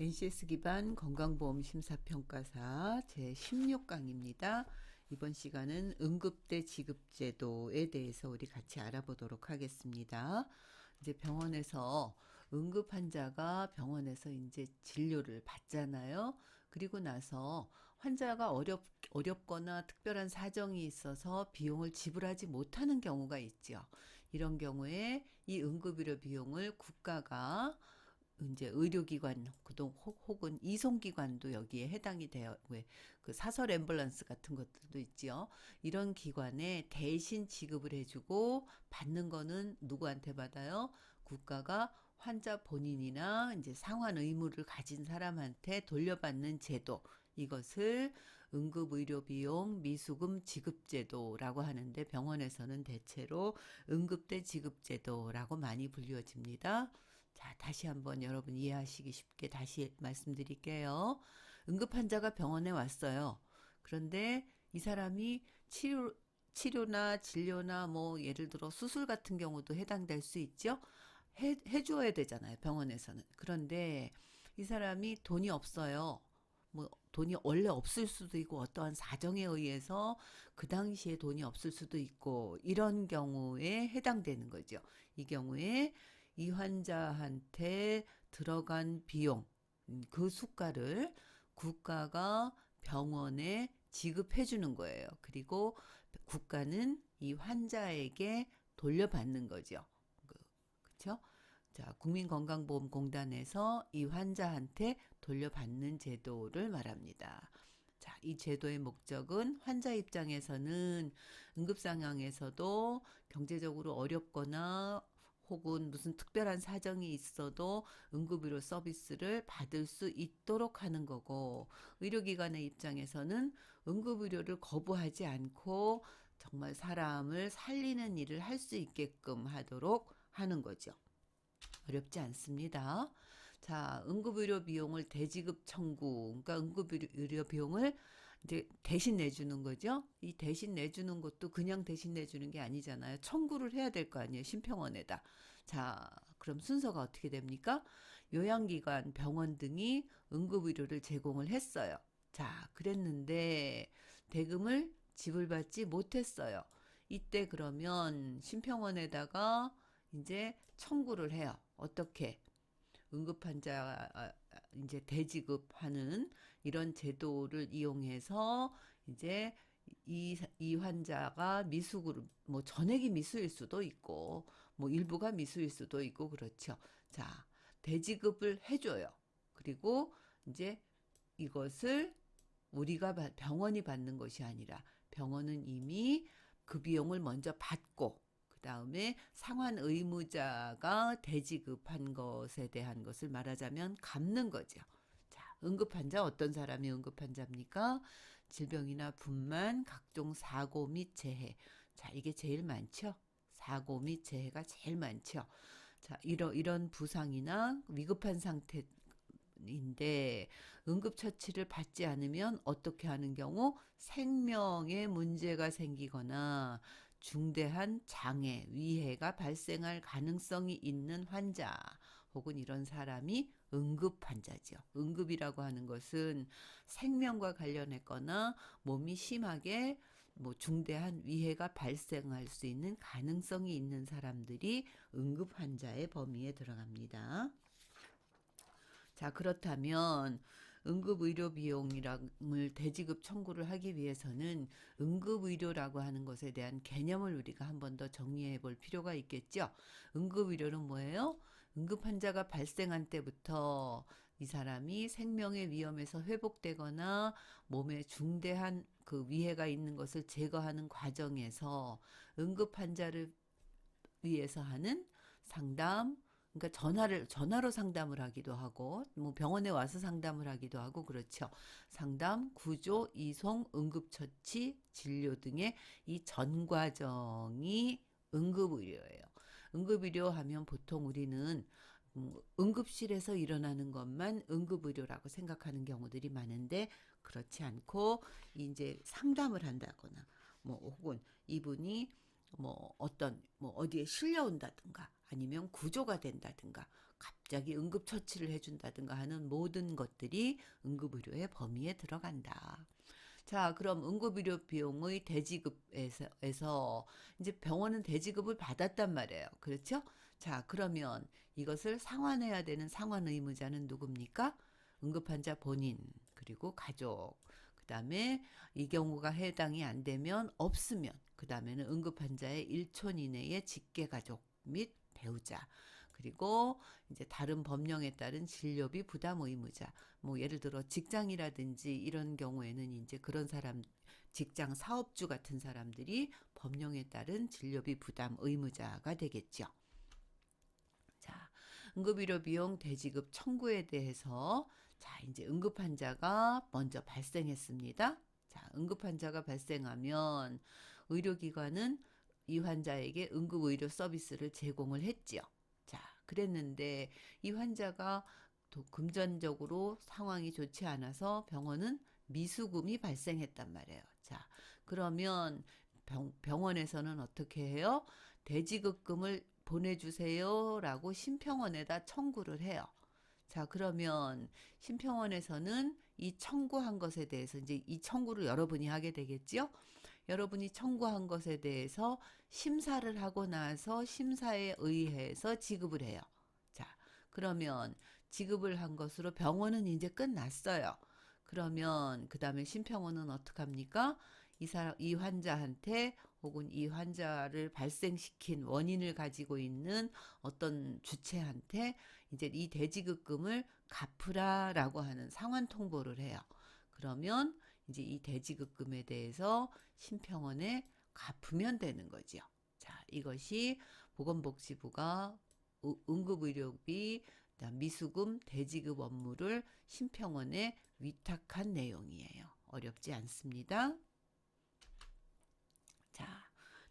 NCS 기반 건강보험 심사평가사 제 16강입니다. 이번 시간은 응급대 지급제도에 대해서 우리 같이 알아보도록 하겠습니다. 이제 병원에서 응급 환자가 병원에서 이제 진료를 받잖아요. 그리고 나서 환자가 어렵, 어렵거나 특별한 사정이 있어서 비용을 지불하지 못하는 경우가 있죠. 이런 경우에 이 응급의료 비용을 국가가 이제 의료기관 그동 혹은 이송기관도 여기에 해당이 돼요. 왜 그 사설 앰뷸런스 같은 것들도 있지요. 이런 기관에 대신 지급을 해주고 받는 거는 누구한테 받아요? 국가가 환자 본인이나 이제 상환 의무를 가진 사람한테 돌려받는 제도. 이것을 응급의료비용 미수금 지급제도라고 하는데 병원에서는 대체로 응급대 지급제도라고 많이 불리워집니다. 자, 다시 한번 여러분 이해하시기 쉽게 다시 말씀드릴게요. 응급 환자가 병원에 왔어요. 그런데 이 사람이 치료, 치료나 진료나 뭐 예를 들어 수술 같은 경우도 해당될 수 있죠. 해, 해줘야 되잖아요. 병원에서는. 그런데 이 사람이 돈이 없어요. 뭐 돈이 원래 없을 수도 있고 어떠한 사정에 의해서 그 당시에 돈이 없을 수도 있고 이런 경우에 해당되는 거죠. 이 경우에 이 환자한테 들어간 비용 음, 그 수가를 국가가 병원에 지급해 주는 거예요. 그리고 국가는 이 환자에게 돌려받는 거죠. 그렇죠? 자, 국민건강보험공단에서 이 환자한테 돌려받는 제도를 말합니다. 자, 이 제도의 목적은 환자 입장에서는 응급 상황에서도 경제적으로 어렵거나 혹은 무슨 특별한 사정이 있어도 응급의료 서비스를 받을 수 있도록 하는 거고 의료기관의 입장에서는 응급의료를 거부하지 않고 정말 사람을 살리는 일을 할 수 있게끔 하도록 하는 거죠. 어렵지 않습니다. 자, 응급의료 비용을 대지급 청구, 그러니까 응급의료 비용을 이제 대신 내주는 거죠. 이 대신 내주는 것도 그냥 대신 내주는 게 아니잖아요. 청구를 해야 될 거 아니에요. 심평원에다. 자, 그럼 순서가 어떻게 됩니까? 요양기관, 병원 등이 응급의료를 제공을 했어요. 자, 그랬는데 대금을 지불받지 못했어요. 이때 그러면 심평원에다가 이제 청구를 해요. 어떻게? 응급환자 아, 이제 대지급하는 이런 제도를 이용해서 이제 이, 이 환자가 미수를, 뭐 전액이 미수일 수도 있고, 뭐 일부가 미수일 수도 있고, 그렇죠. 자, 대지급을 해줘요. 그리고 이제 이것을 우리가 병원이 받는 것이 아니라 병원은 이미 그 비용을 먼저 받고, 그 다음에 상환 의무자가 대지급한 것에 대한 것을 말하자면 갚는 거죠. 자, 응급환자 어떤 사람이 응급환자입니까? 질병이나 분만, 각종 사고 및 재해. 자, 이게 제일 많죠? 사고 및 재해가 제일 많죠. 자, 이런, 이런 부상이나 위급한 상태, 인데 응급처치를 받지 않으면 어떻게 하는 경우 생명에 문제가 생기거나 중대한 장애, 위해가 발생할 가능성이 있는 환자 혹은 이런 사람이 응급 환자죠. 응급이라고 하는 것은 생명과 관련했거나 몸이 심하게 뭐 중대한 위해가 발생할 수 있는 가능성이 있는 사람들이 응급 환자의 범위에 들어갑니다. 자, 그렇다면 응급의료 비용을 대지급 청구를 하기 위해서는 응급의료라고 하는 것에 대한 개념을 우리가 한 번 더 정리해 볼 필요가 있겠죠. 응급의료는 뭐예요? 응급 환자가 발생한 때부터 이 사람이 생명의 위험에서 회복되거나 몸에 중대한 그 위해가 있는 것을 제거하는 과정에서 응급 환자를 위해서 하는 상담, 그러니까 전화를 전화로 상담을 하기도 하고 뭐 병원에 와서 상담을 하기도 하고 그렇죠. 상담, 구조, 이송, 응급 처치, 진료 등의 이 전 과정이 응급 의료예요. 응급의료 하면 보통 우리는 음, 응급실에서 일어나는 것만 응급의료라고 생각하는 경우들이 많은데 그렇지 않고 이제 상담을 한다거나 뭐 혹은 이분이 뭐 어떤 뭐 어디에 실려온다든가 아니면 구조가 된다든가 갑자기 응급처치를 해준다든가 하는 모든 것들이 응급의료의 범위에 들어간다. 자, 그럼 응급의료 비용의 대지급에서 에서 이제 병원은 대지급을 받았단 말이에요. 그렇죠? 자, 그러면 이것을 상환해야 되는 상환 의무자는 누굽니까? 응급환자 본인, 그리고 가족, 그 다음에 이 경우가 해당이 안 되면 없으면, 그 다음에는 응급환자의 1촌 이내의 직계 가족 및 배우자, 그리고 이제 다른 법령에 따른 진료비 부담 의무자, 뭐 예를 들어 직장이라든지 이런 경우에는 이제 그런 사람, 직장 사업주 같은 사람들이 법령에 따른 진료비 부담 의무자가 되겠죠. 자, 응급의료 비용 대지급 청구에 대해서 자, 이제 응급 환자가 먼저 발생했습니다. 자, 응급 환자가 발생하면 의료기관은 이 환자에게 응급의료 서비스를 제공을 했지요. 자, 그랬는데 이 환자가 또 금전적으로 상황이 좋지 않아서 병원은 미수금이 발생했단 말이에요. 자, 그러면 병, 병원에서는 어떻게 해요? 대지급금을 보내주세요라고 심평원에다 청구를 해요. 자, 그러면 심평원에서는 이 청구한 것에 대해서 이제 이 청구를 여러분이 하게 되겠죠? 여러분이 청구한 것에 대해서 심사를 하고 나서 심사에 의해서 지급을 해요. 자, 그러면 지급을 한 것으로 병원은 이제 끝났어요. 그러면 그 다음에 심평원은 어떡합니까? 이 사람, 이 환자한테 혹은 이 환자를 발생시킨 원인을 가지고 있는 어떤 주체한테 이제 이 대지급금을 갚으라라고 하는 상환 통보를 해요. 그러면 이제 이 대지급금에 대해서 심평원에 갚으면 되는 거지요. 자, 이것이 보건복지부가 응급의료비, 미수금, 대지급 업무를 심평원에 위탁한 내용이에요. 어렵지 않습니다. 자,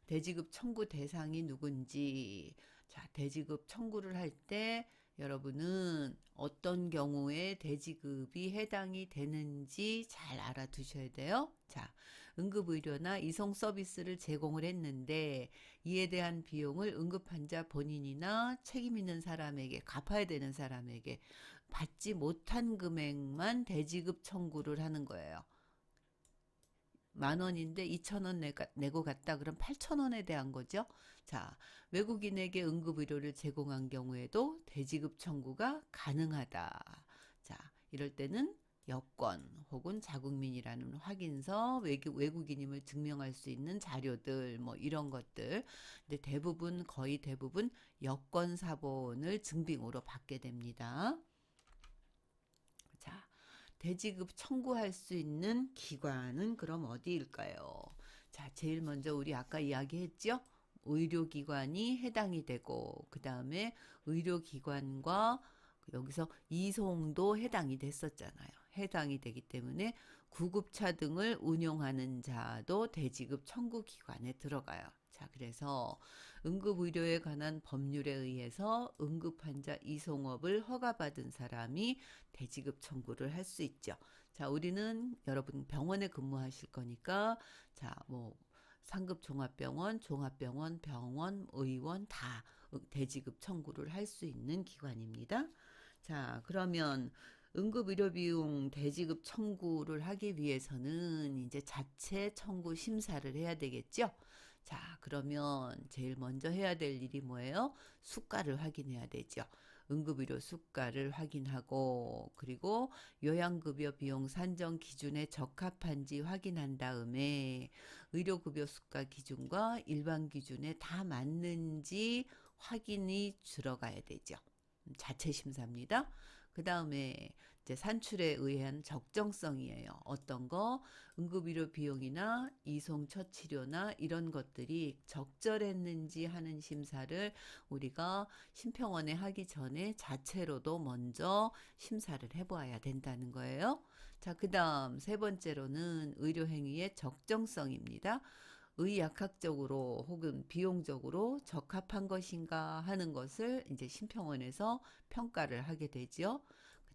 대지급 청구 대상이 누군지, 자, 대지급 청구를 할 때 여러분은 어떤 경우에 대지급이 해당이 되는지 잘 알아두셔야 돼요. 자, 응급의료나 이송 서비스를 제공을 했는데 이에 대한 비용을 응급환자 본인이나 책임 있는 사람에게 갚아야 되는 사람에게 받지 못한 금액만 대지급 청구를 하는 거예요. 만 원인데 이천 원 내고 갔다 그럼 팔천 원에 대한 거죠. 자, 외국인에게 응급의료를 제공한 경우에도 대지급 청구가 가능하다. 자, 이럴 때는 여권 혹은 자국민이라는 확인서, 외국, 외국인임을 증명할 수 있는 자료들, 뭐 이런 것들. 근데 대부분, 거의 대부분 여권 사본을 증빙으로 받게 됩니다. 자, 대지급 청구할 수 있는 기관은 그럼 어디일까요? 자, 제일 먼저 우리 아까 이야기했죠? 의료기관이 해당이 되고, 그 다음에 의료기관과 여기서 이송도 해당이 됐었잖아요. 해당이 되기 때문에 구급차 등을 운용하는 자도 대지급 청구 기관에 들어가요. 자, 그래서 응급의료에 관한 법률에 의해서 응급환자 이송업을 허가받은 사람이 대지급 청구를 할 수 있죠. 자, 우리는 여러분 병원에 근무하실 거니까, 자, 뭐, 상급 종합병원, 종합병원, 병원, 의원 다 대지급 청구를 할 수 있는 기관입니다. 자, 그러면 응급의료 비용 대지급 청구를 하기 위해서는 이제 자체 청구 심사를 해야 되겠죠? 자, 그러면 제일 먼저 해야 될 일이 뭐예요? 수가를 확인해야 되죠. 응급의료 수가를 확인하고 그리고 요양급여 비용 산정 기준에 적합한지 확인한 다음에 의료급여 수가 기준과 일반 기준에 다 맞는지 확인이 들어가야 되죠. 자체 심사입니다. 그 다음에 이제 산출에 의한 적정성이에요. 어떤 거 응급의료 비용이나 이송 처치료나 이런 것들이 적절했는지 하는 심사를 우리가 심평원에 하기 전에 자체로도 먼저 심사를 해보아야 된다는 거예요. 자, 그 다음 세 번째로는 의료행위의 적정성입니다. 의약학적으로 혹은 비용적으로 적합한 것인가 하는 것을 이제 심평원에서 평가를 하게 되지요.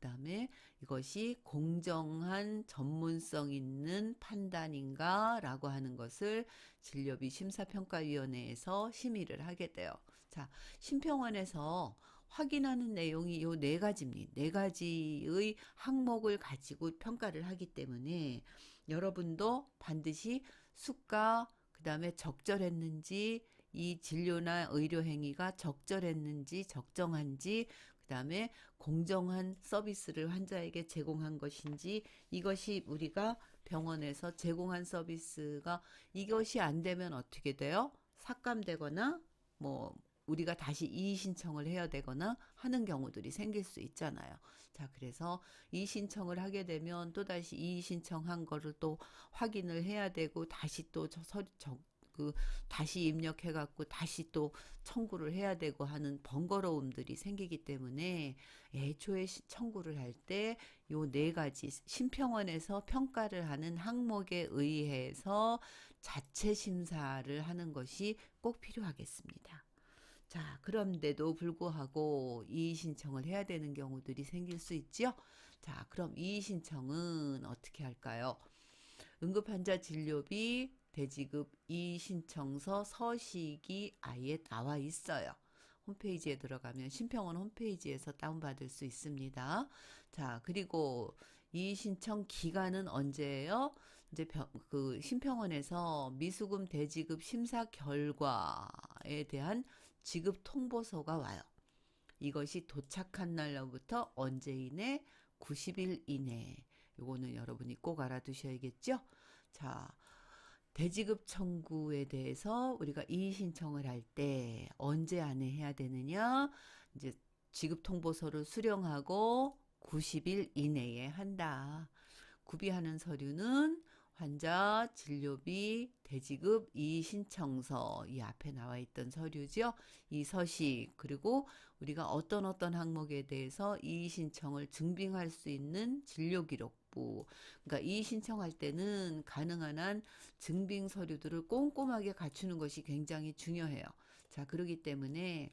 그 다음에 이것이 공정한 전문성 있는 판단인가 라고 하는 것을 진료비 심사평가위원회에서 심의를 하게 돼요. 자, 심평원에서 확인하는 내용이 요 네 가지입니다. 네 가지의 항목을 가지고 평가를 하기 때문에 여러분도 반드시 수가 그 다음에 적절했는지 이 진료나 의료 행위가 적절했는지 적정한지 그 다음에 공정한 서비스를 환자에게 제공한 것인지 이것이 우리가 병원에서 제공한 서비스가 이것이 안 되면 어떻게 돼요? 삭감되거나 뭐 우리가 다시 이의 신청을 해야 되거나 하는 경우들이 생길 수 있잖아요. 자, 그래서 이의 신청을 하게 되면 또 다시 이의 신청한 거를 또 확인을 해야 되고 다시 또 저 서류 그 다시 입력해 갖고 다시 또 청구를 해야 되고 하는 번거로움들이 생기기 때문에 애초에 시- 청구를 할 때 요 네 가지 심평원에서 평가를 하는 항목에 의해서 자체 심사를 하는 것이 꼭 필요하겠습니다. 자, 그런데도 불구하고 이의 신청을 해야 되는 경우들이 생길 수 있죠. 자, 그럼 이의 신청은 어떻게 할까요? 응급환자 진료비 대지급 이의 신청서 서식이 아예 나와 있어요. 홈페이지에 들어가면 심평원 홈페이지에서 다운받을 수 있습니다. 자, 그리고 이의 신청 기간은 언제예요? 이제 병, 그 심평원에서 미수금 대지급 심사 결과에 대한 지급 통보서가 와요. 이것이 도착한 날로부터 언제 이내 90일 이내. 요거는 여러분이 꼭 알아두셔야겠죠? 자, 대지급 청구에 대해서 우리가 이의 신청을 할 때 언제 안에 해야 되느냐? 이제 지급 통보서를 수령하고 90일 이내에 한다. 구비하는 서류는 환자 진료비 대지급 이의 신청서 이 앞에 나와 있던 서류죠. 이 서식 그리고 우리가 어떤 어떤 항목에 대해서 이의 신청을 증빙할 수 있는 진료 기록 부. 그러니까 이의 신청할 때는 가능한 한 증빙 서류들을 꼼꼼하게 갖추는 것이 굉장히 중요해요. 자, 그러기 때문에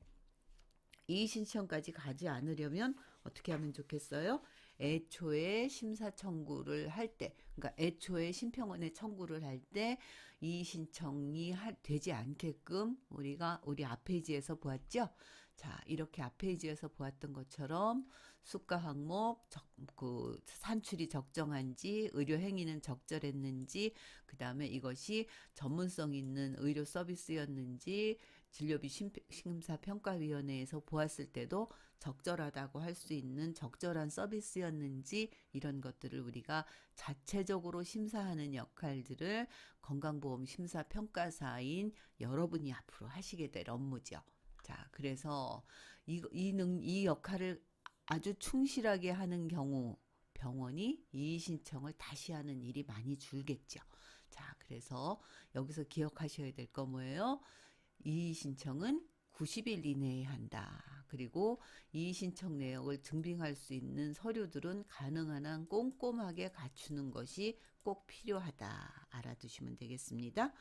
이의 신청까지 가지 않으려면 어떻게 하면 좋겠어요? 애초에 심사 청구를 할 때, 그러니까 애초에 심평원에 청구를 할 때 이의 신청이 하- 되지 않게끔 우리가 우리 앞 페이지에서 보았죠. 자, 이렇게 앞 페이지에서 보았던 것처럼 수가 항목, 적, 그 산출이 적정한지, 의료 행위는 적절했는지, 그 다음에 이것이 전문성 있는 의료 서비스였는지, 진료비 심- 심사평가위원회에서 보았을 때도 적절하다고 할 수 있는 적절한 서비스였는지 이런 것들을 우리가 자체적으로 심사하는 역할들을 건강보험 심사평가사인 여러분이 앞으로 하시게 될 업무죠. 자, 그래서 이, 이, 능, 이 역할을 아주 충실하게 하는 경우 병원이 이의 신청을 다시 하는 일이 많이 줄겠죠. 자, 그래서 여기서 기억하셔야 될 거 뭐예요? 이의 신청은 90일 이내에 한다. 그리고 이의 신청 내역을 증빙할 수 있는 서류들은 가능한 한 꼼꼼하게 갖추는 것이 꼭 필요하다. 알아두시면 되겠습니다.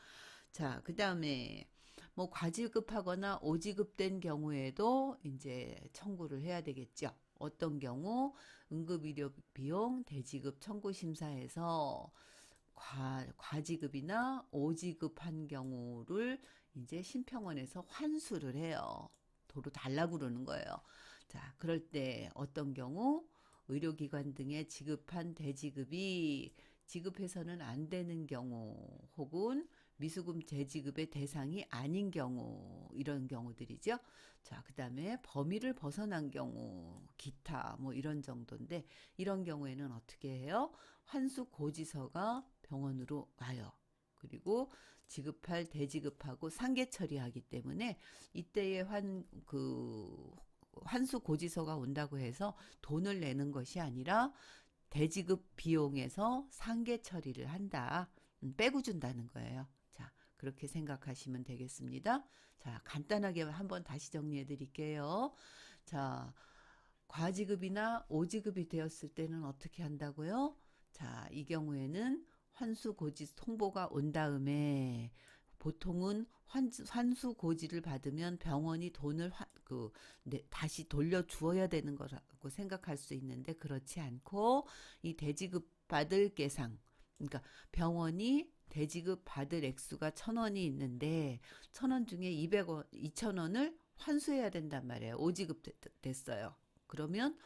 자, 그 다음에 뭐 과지급하거나 오지급된 경우에도 이제 청구를 해야 되겠죠. 어떤 경우 응급의료 비용 대지급 청구 심사에서 과, 과지급이나 오지급한 경우를 이제 심평원에서 환수를 해요. 도로 달라고 그러는 거예요. 자, 그럴 때 어떤 경우 의료기관 등에 지급한 대지급이 지급해서는 안 되는 경우 혹은 미수금 재지급의 대상이 아닌 경우 이런 경우들이죠. 자, 그다음에 범위를 벗어난 경우 기타 뭐 이런 정도인데 이런 경우에는 어떻게 해요? 환수 고지서가 병원으로 와요. 그리고 지급할 대지급하고 상계 처리하기 때문에 이때의 환그 환수 고지서가 온다고 해서 돈을 내는 것이 아니라 대지급 비용에서 상계 처리를 한다. 음, 빼고 준다는 거예요. 자, 그렇게 생각하시면 되겠습니다. 자, 간단하게 한번 다시 정리해 드릴게요. 자, 과지급이나 오지급이 되었을 때는 어떻게 한다고요? 자, 이 경우에는 환수 고지 통보가 온 다음에 보통은 환, 환수 고지를 받으면 병원이 돈을 화, 그, 네, 다시 돌려 주어야 되는 거라고 생각할 수 있는데 그렇지 않고 이 대지급 받을 계상, 그러니까 병원이 대지급 받을 액수가 천 원이 있는데 천 원 중에 200원, 2천 원을 환수해야 된단 말이에요. 5지급 됐어요. 그러면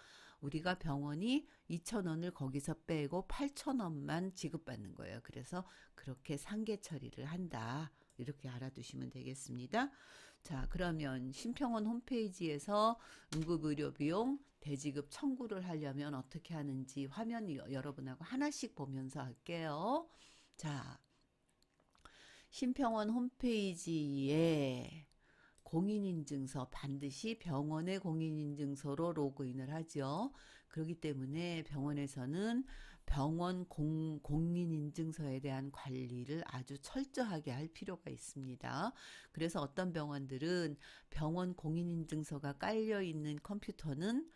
우리가 병원이 2,000원을 거기서 빼고 8,000원만 지급받는 거예요. 그래서 그렇게 상계 처리를 한다. 이렇게 알아두시면 되겠습니다. 자, 그러면 심평원 홈페이지에서 응급의료 비용 대지급 청구를 하려면 어떻게 하는지 화면 여- 여러분하고 하나씩 보면서 할게요. 자, 심평원 홈페이지에 공인인증서 반드시 병원의 공인인증서로 로그인을 하죠. 그렇기 때문에 병원에서는 병원 공, 공인인증서에 대한 관리를 아주 철저하게 할 필요가 있습니다. 그래서 어떤 병원들은 병원 공인인증서가 깔려 있는 컴퓨터는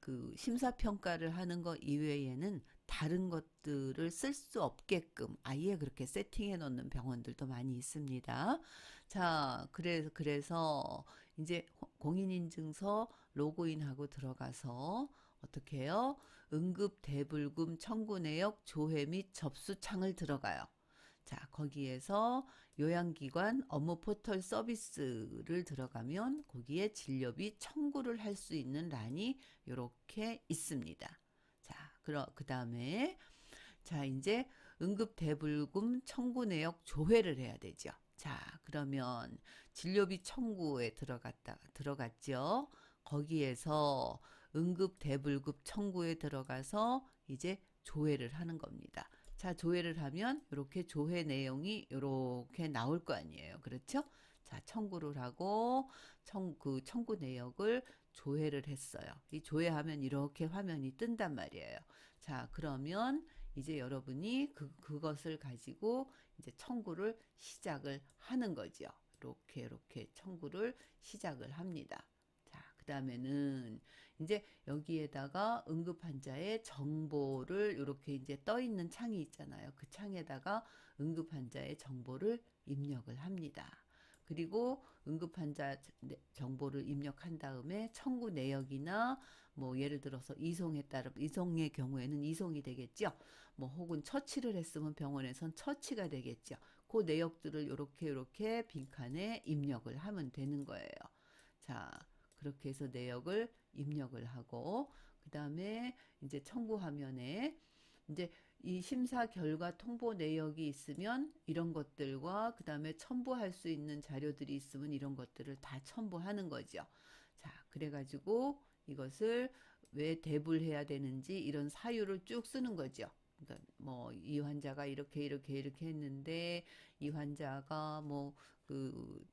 그 심사평가를 하는 것 이외에는 다른 것들을 쓸 수 없게끔 아예 그렇게 세팅해 놓는 병원들도 많이 있습니다. 자, 그래서, 그래서 이제 공인인증서 로그인하고 들어가서 어떻게 해요? 응급 대불금 청구 내역 조회 및 접수 창을 들어가요. 자, 거기에서 요양기관 업무 포털 서비스를 들어가면 거기에 진료비 청구를 할 수 있는 란이 이렇게 있습니다. 자, 그러, 그 다음에 자, 이제 응급 대불금 청구 내역 조회를 해야 되죠. 자, 그러면 진료비 청구에 들어갔다 들어갔죠. 거기에서 응급 대불급 청구에 들어가서 이제 조회를 하는 겁니다. 자, 조회를 하면 이렇게 조회 내용이 이렇게 나올 거 아니에요. 그렇죠? 자, 청구를 하고 청, 그 청구 내역을 조회를 했어요. 이 조회하면 이렇게 화면이 뜬단 말이에요. 자, 그러면 이제 여러분이 그, 그것을 가지고 이제 청구를 시작을 하는 거죠. 이렇게, 이렇게 청구를 시작을 합니다. 자, 그 다음에는 이제 여기에다가 응급 환자의 정보를 이렇게 이제 떠 있는 창이 있잖아요. 그 창에다가 응급 환자의 정보를 입력을 합니다. 그리고 응급 환자 정보를 입력한 다음에 청구 내역이나 뭐 예를 들어서 이송에 따라 이송의 경우에는 이송이 되겠죠. 뭐 혹은 처치를 했으면 병원에선 처치가 되겠죠. 그 내역들을 이렇게 이렇게 빈칸에 입력을 하면 되는 거예요. 자, 그렇게 해서 내역을 입력을 하고 그 다음에 이제 청구 화면에 이제 이 심사 결과 통보 내역이 있으면 이런 것들과 그 다음에 첨부할 수 있는 자료들이 있으면 이런 것들을 다 첨부하는 거죠. 자, 그래가지고 이것을 왜 대불해야 되는지 이런 사유를 쭉 쓰는 거죠. 그러니까 뭐 이 환자가 이렇게 이렇게 이렇게 했는데 이 환자가 뭐그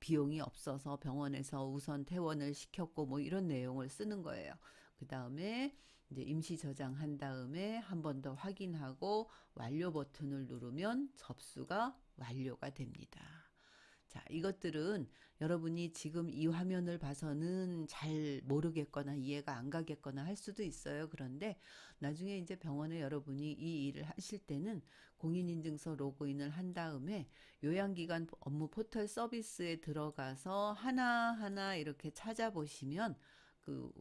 비용이 없어서 병원에서 우선 퇴원을 시켰고 뭐 이런 내용을 쓰는 거예요. 그 다음에 이제 임시 저장한 다음에 한 번 더 확인하고 완료 버튼을 누르면 접수가 완료가 됩니다. 자, 이것들은 여러분이 지금 이 화면을 봐서는 잘 모르겠거나 이해가 안 가겠거나 할 수도 있어요. 그런데 나중에 이제 병원에 여러분이 이 일을 하실 때는 공인인증서 로그인을 한 다음에 요양기관 업무 포털 서비스에 들어가서 하나하나 이렇게 찾아보시면 그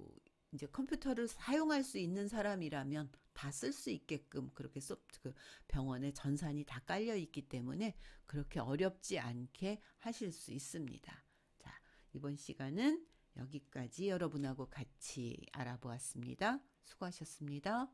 이제 컴퓨터를 사용할 수 있는 사람이라면 다 쓸 수 있게끔 그렇게 소프트 그 병원에 전산이 다 깔려 있기 때문에 그렇게 어렵지 않게 하실 수 있습니다. 자, 이번 시간은 여기까지 여러분하고 같이 알아보았습니다. 수고하셨습니다.